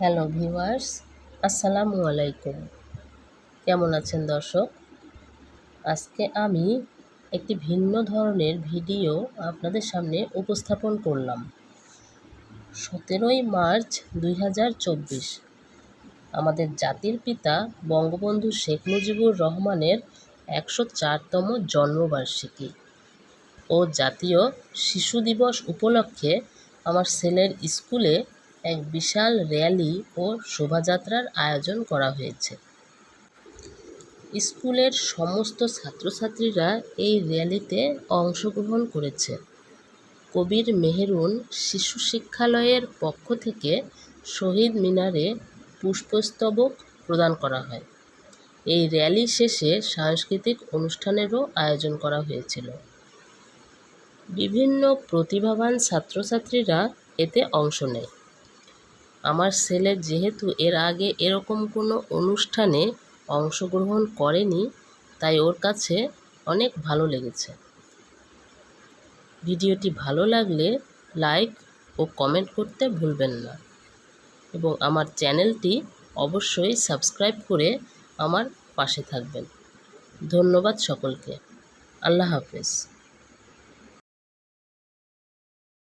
Hello viewers, আসসালামু আলাইকুম। কেমন আছেন দর্শক? আজকে আমি একটি ভিন্ন ধরনের ভিডিও আপনাদের সামনে উপস্থাপন করলাম। সতেরোই মার্চ দুই হাজার চব্বিশ, আমাদের জাতির পিতা বঙ্গবন্ধু শেখ মুজিবুর রহমানের একশো চারতম জন্মবার্ষিকী ও জাতীয় শিশু দিবস উপলক্ষে আমার ছেলের স্কুলে এক বিশাল র্যালি ও শোভাযাত্রার আয়োজন করা হয়েছে। স্কুলের সমস্ত ছাত্রছাত্রীরা এই র্যালিতে অংশগ্রহণ করেছে। কবির মেহেরুন শিশু শিক্ষালয়ের পক্ষ থেকে শহীদ মিনারে পুষ্পস্তবক প্রদান করা হয়। এই র্যালি শেষে সাংস্কৃতিক অনুষ্ঠানেরও আয়োজন করা হয়েছিল। বিভিন্ন প্রতিভাবান ছাত্রছাত্রীরা এতে অংশ নেয়। আমার ছেলে যেহেতু এর আগে এরকম কোনো অনুষ্ঠানে অংশগ্রহণ করেনি, তাই ওর কাছে অনেক ভালো লেগেছে। ভিডিওটি ভালো লাগলে লাইক ও কমেন্ট করতে ভুলবেন না এবং আমার চ্যানেলটি অবশ্যই সাবস্ক্রাইব করে আমার পাশে থাকবেন। ধন্যবাদ সকলকে। আল্লাহ হাফেজ।